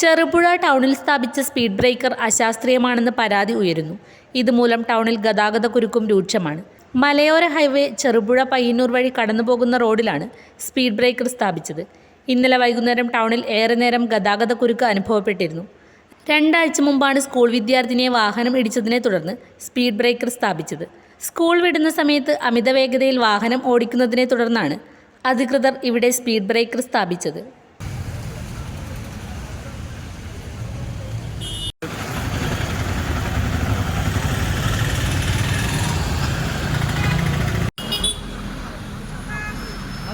ചെറുപുഴ ടൗണിൽ സ്ഥാപിച്ച speed breaker അശാസ്ത്രീയമാണെന്ന് പരാതി ഉയരുന്നു. ഇതുമൂലം ടൗണിൽ ഗതാഗതക്കുരുക്കും രൂക്ഷമാണ്. മലയോര ഹൈവേ ചെറുപുഴ പയ്യന്നൂർ വഴി കടന്നുപോകുന്ന റോഡിലാണ് സ്പീഡ് ബ്രേക്കർ സ്ഥാപിച്ചത്. ഇന്നലെ വൈകുന്നേരം ടൗണിൽ ഏറെ നേരം ഗതാഗതക്കുരുക്ക് അനുഭവപ്പെട്ടിരുന്നു. രണ്ടാഴ്ച മുമ്പാണ് സ്കൂൾ വിദ്യാർത്ഥിനിയെ വാഹനം ഇടിച്ചതിനെ തുടർന്ന് സ്പീഡ് ബ്രേക്കർ സ്ഥാപിച്ചത്. സ്കൂൾ വിടുന്ന സമയത്ത് അമിത വേഗതയിൽ വാഹനം ഓടിക്കുന്നതിനെ തുടർന്നാണ് അധികൃതർ ഇവിടെ സ്പീഡ് ബ്രേക്കർ സ്ഥാപിച്ചത്.